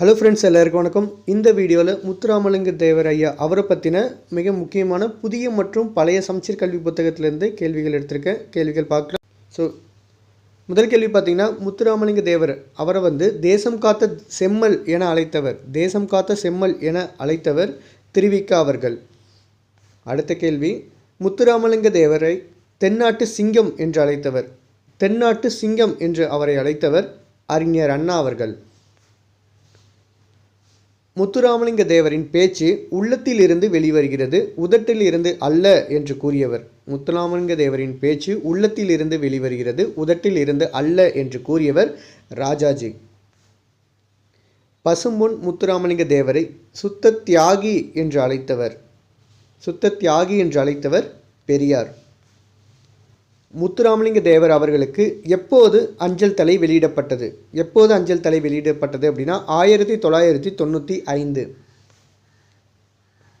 Hello friends எல்லாருக்கும் வணக்கம். இந்த வீடியோவில் முத்துராமலிங்க தேவர் ஐயா அவரை பற்றின மிக முக்கியமான புதிய மற்றும் பழைய சமச்சீர் கல்வி புத்தகத்திலேருந்து கேள்விகள் எடுத்திருக்கேன். கேள்விகள் பார்க்கலாம். ஸோ முதல் கேள்வி பார்த்தீங்கன்னா முத்துராமலிங்க தேவர் அவரை வந்து தேசம் காத்த செம்மல் என அழைத்தவர். தேசம் காத்த செம்மல் என அழைத்தவர் திருவிக்கா அவர்கள். அடுத்த கேள்வி முத்துராமலிங்க தேவரை தென்னாட்டு சிங்கம் என்று அழைத்தவர். தென்னாட்டு சிங்கம் என்று அவரை அழைத்தவர் அறிஞர் அண்ணா அவர்கள். முத்துராமலிங்க தேவரின் பேச்சு உள்ளத்தில் இருந்து வெளிவருகிறது உதட்டில் இருந்து அல்ல என்று கூறியவர். முத்துராமலிங்க தேவரின் பேச்சு உள்ளத்தில் இருந்து வெளிவருகிறது உதட்டில் இருந்து அல்ல என்று கூறியவர் ராஜாஜி. பசும்பொன் முத்துராமலிங்க தேவரை சுத்த தியாகி என்று அழைத்தவர். சுத்த தியாகி என்று அழைத்தவர் பெரியார். முத்துராமலிங்க தேவர் அவர்களுக்கு எப்போது அஞ்சல் தலை வெளியிடப்பட்டது? எப்போது அஞ்சல் தலை வெளியிடப்பட்டது அப்படின்னா ஆயிரத்தி தொள்ளாயிரத்தி தொண்ணூற்றி ஐந்து.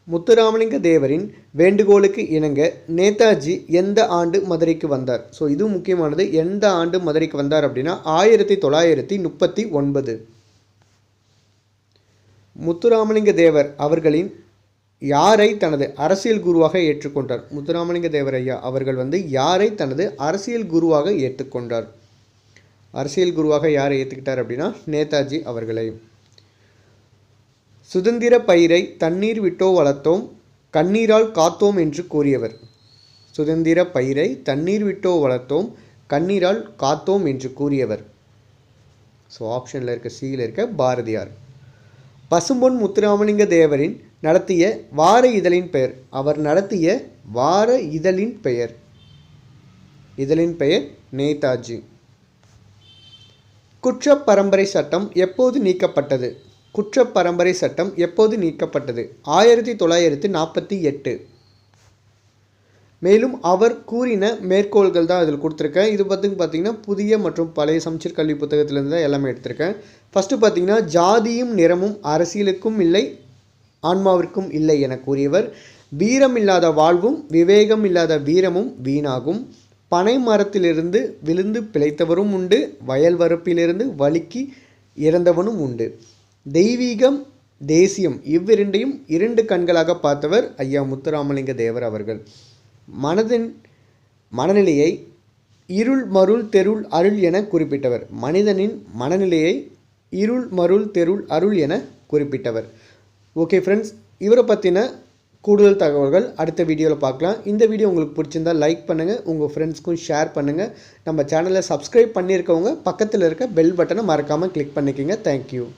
முத்துராமலிங்க தேவரின் வேண்டுகோளுக்கு இணங்க நேதாஜி எந்த ஆண்டு மதுரைக்கு வந்தார்? ஸோ இது முக்கியமானது. எந்த ஆண்டு மதுரைக்கு வந்தார் அப்படின்னா ஆயிரத்தி தொள்ளாயிரத்தி முப்பத்தி ஒன்பது. முத்துராமலிங்க தேவர் அவர்களின் யாரை தனது அரசியல் குருவாக ஏற்றுக்கொண்டார்? முத்துராமலிங்க தேவர் ஐயா அவர்கள் வந்து யாரை தனது அரசியல் குருவாக ஏற்றுக்கொண்டார்? அரசியல் குருவாக யாரை ஏற்றுக்கிட்டார் அப்படின்னா நேதாஜி அவர்களை. சுதந்திர பயிரை தண்ணீர் விட்டோ வளர்த்தோம் கண்ணீரால் காத்தோம் என்று கூறியவர். சுதந்திர பயிரை தண்ணீர் விட்டோ வளர்த்தோம் கண்ணீரால் காத்தோம் என்று கூறியவர். ஸோ ஆப்ஷனில் இருக்க சியில் இருக்க பாரதியார். பசும்பொன் முத்துராமலிங்க தேவரின் நடத்திய வார இதழின் பெயர். அவர் நடத்திய வார இதழின் பெயர். இதழின் பெயர் நேதாஜி. குற்ற பரம்பரை சட்டம் எப்போது நீக்கப்பட்டது? குற்ற பரம்பரை சட்டம் எப்போது நீக்கப்பட்டது? ஆயிரத்தி தொள்ளாயிரத்தி நாற்பத்தி எட்டு. மேலும் அவர் கூறின மேற்கோள்கள் தான் இதில் கொடுத்துருக்கேன். இது பார்த்து பார்த்திங்கன்னா புதிய மற்றும் பழைய சமச்சீர் கல்வி புத்தகத்திலேருந்து தான் எல்லாமே எடுத்திருக்கேன். ஃபஸ்ட்டு பார்த்திங்கன்னா ஜாதியும் நிறமும் அரசியலுக்கும் இல்லை ஆன்மாவிற்கும் இல்லை என கூறியவர் வீரம் இல்லாத வாழ்வும் விவேகம் இல்லாத வீரமும் வீணாகும். பனை மரத்திலிருந்து விழுந்து பிழைத்தவரும் உண்டு வயல் வரப்பிலிருந்து வழுக்கி இறந்தவனும் உண்டு. தெய்வீகம் தேசியம் இவ்விரண்டையும் இரண்டு கண்களாக பார்த்தவர் ஐயா முத்துராமலிங்க தேவர் அவர்கள். மனதின் மனநிலையை இருள் மருள் தெருள் அருள் என குறிப்பிட்டவர். மனிதனின் மனநிலையை இருள் மருள் தெருள் அருள் என குறிப்பிட்டவர். ஓகே ஃப்ரெண்ட்ஸ் இவரை பற்றின கூடுதல் தகவல்கள் அடுத்த வீடியோவில் பார்க்கலாம். இந்த வீடியோ உங்களுக்கு பிடிச்சிருந்தா லைக் பண்ணுங்கள் உங்கள் ஃப்ரெண்ட்ஸ்க்கும் ஷேர் பண்ணுங்கள் நம்ம சேனலை சப்ஸ்கிரைப் பண்ணியிருக்கவங்க பக்கத்தில் இருக்க பெல் பட்டனை மறக்காமல் கிளிக் பண்ணிக்கோங்க. தேங்க்யூ